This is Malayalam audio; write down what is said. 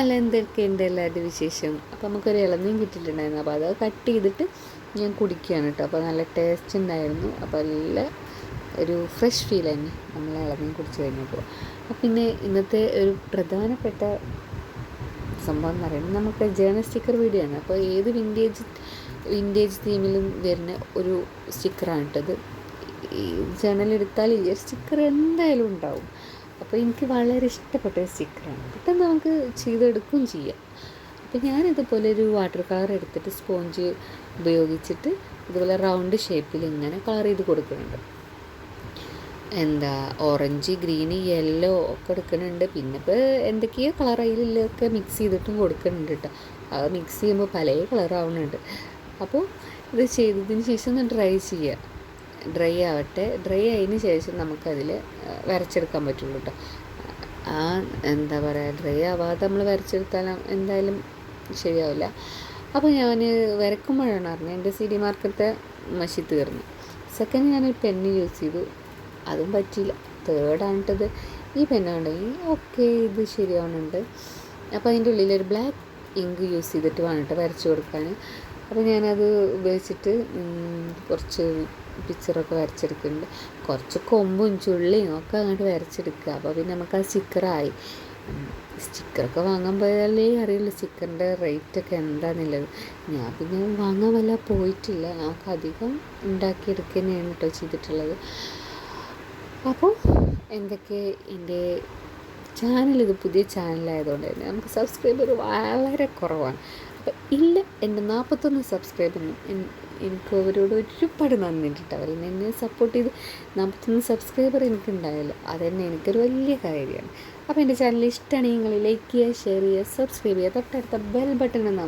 അല്ല എന്തൊക്കെയുണ്ട് എല്ലാവരുടെ വിശേഷം? അപ്പോൾ നമുക്കൊരു ഇളനീം കിട്ടിയിട്ടുണ്ടായിരുന്നു. അപ്പോൾ അത് കട്ട് ചെയ്തിട്ട് ഞാൻ കുടിക്കുകയാണ് കേട്ടോ. അപ്പോൾ നല്ല ടേസ്റ്റ് ഉണ്ടായിരുന്നു. അപ്പോൾ നല്ല ഒരു ഫ്രഷ് ഫീൽ തന്നെ നമ്മൾ ഇളനീം കുടിച്ച് കഴിഞ്ഞപ്പോൾ അപ്പോൾ പിന്നെ ഇന്നത്തെ ഒരു പ്രധാനപ്പെട്ട സംഭവം എന്ന് പറയുന്നത് നമുക്ക് ജേണൽ സ്റ്റിക്കർ വീഡിയോ ആണ്. അപ്പോൾ ഏത് വിന്റേജ് വിന്റേജ് തീമിലും വരുന്ന ഒരു സ്റ്റിക്കറാണ് കേട്ടത് ജേണൽ എടുത്താൽ ഈ സ്റ്റിക്കർ എന്തായാലും ഉണ്ടാവും. അപ്പോൾ എനിക്ക് വളരെ ഇഷ്ടപ്പെട്ട ഒരു സ്റ്റിക്കറാണ്. പെട്ടെന്ന് നമുക്ക് ചെയ്തെടുക്കുകയും ചെയ്യാം. അപ്പോൾ ഞാനിതുപോലെ ഒരു വാട്ടർ കളർ എടുത്തിട്ട് സ്പോഞ്ച് ഉപയോഗിച്ചിട്ട് ഇതുപോലെ റൗണ്ട് ഷേപ്പിൽ ഇങ്ങനെ കളർ ചെയ്ത് കൊടുക്കുന്നുണ്ട്. എന്താ ഓറഞ്ച് ഗ്രീന് യെല്ലോ ഒക്കെ എടുക്കുന്നുണ്ട്. പിന്നെ ഇപ്പോൾ എന്തൊക്കെയോ കളർ അതിലൊക്കെ മിക്സ് ചെയ്തിട്ടും കൊടുക്കുന്നുണ്ട് കേട്ടോ. അത് മിക്സ് ചെയ്യുമ്പോൾ പല കളറാവുന്നുണ്ട് അപ്പോൾ ഇത് ചെയ്തതിന് ശേഷം ഒന്ന് ഡ്രൈ ചെയ്യുക ഡ്രൈ ആവട്ടെ. ഡ്രൈ ആയതിന് ശേഷം നമുക്കതിൽ വരച്ചെടുക്കാൻ പറ്റുള്ളൂ കേട്ടോ ആ എന്താ പറയുക ഡ്രൈ ആവാതെ നമ്മൾ വരച്ചെടുത്താൽ എന്തായാലും ശരിയാവില്ല. അപ്പോൾ ഞാൻ വരക്കുമ്പോഴാണ് അറിഞ്ഞത് എന്റെ സി ഡി മാർക്കത്തെ മഷി തീർന്നു സെക്കൻഡ് ഞാനൊരു പെന്ന് യൂസ് ചെയ്തു. അതും പറ്റിയില്ല. തേർഡാണിട്ടത് ഈ പെണ്ണുണ്ടെങ്കിൽ ഓക്കെ ഇത് ശരിയാവുന്നുണ്ട് അപ്പോൾ അതിന്റെ ഉള്ളിലൊരു ബ്ലാക്ക് ഇങ്ക് യൂസ് ചെയ്തിട്ട് വേണം കേട്ടോ വരച്ചു കൊടുക്കാൻ അപ്പോൾ ഞാനത് ഉപയോഗിച്ചിട്ട് കുറച്ച് പിക്ചറൊക്കെ വരച്ചെടുക്കുന്നുണ്ട്. കുറച്ച് കൊമ്പും ചുള്ളിയും ഒക്കെ അങ്ങോട്ട് വരച്ചെടുക്കുക. അപ്പോൾ പിന്നെ നമുക്ക് ആ സ്റ്റിക്കറായി സ്റ്റിക്കറൊക്കെ വാങ്ങാൻ പോയാലേ അറിയുള്ളൂ സ്റ്റിക്കറിന്റെ റേറ്റൊക്കെ എന്താണെന്നുള്ളത് ഞാൻ പിന്നെ വാങ്ങാൻ വല്ല പോയിട്ടില്ല. നമുക്ക് അധികം ഉണ്ടാക്കിയെടുക്കുക തന്നെയാണ് കേട്ടോ ചെയ്തിട്ടുള്ളത്. അപ്പോൾ എന്തൊക്കെ എന്റെ ചാനൽ ഇത് പുതിയ ചാനലായതുകൊണ്ട് തന്നെ നമുക്ക് സബ്സ്ക്രൈബർ വളരെ കുറവാണ്. അപ്പോൾ ഇല്ല എന്റെ നാൽപ്പത്തൊന്ന് സബ്സ്ക്രൈബറിനും എനിക്ക് അവരോട് ഒരുപാട് നന്ദിയുണ്ട് അവർ എന്നെ സപ്പോർട്ട് ചെയ്ത് നാൽപ്പത്തൊന്ന് സബ്സ്ക്രൈബർ എനിക്കുണ്ടായല്ലോ. അതന്നെ എനിക്കൊരു വലിയ കാര്യമാണ്. അപ്പോൾ എന്റെ ചാനൽ ഇഷ്ടമാണെങ്കിൽ നിങ്ങൾ ലൈക്ക് ചെയ്യുക ഷെയർ ചെയ്യുക സബ്സ്ക്രൈബ് ചെയ്യുക. തൊട്ടടുത്ത ബെൽ ബട്ടൺ എന്ന്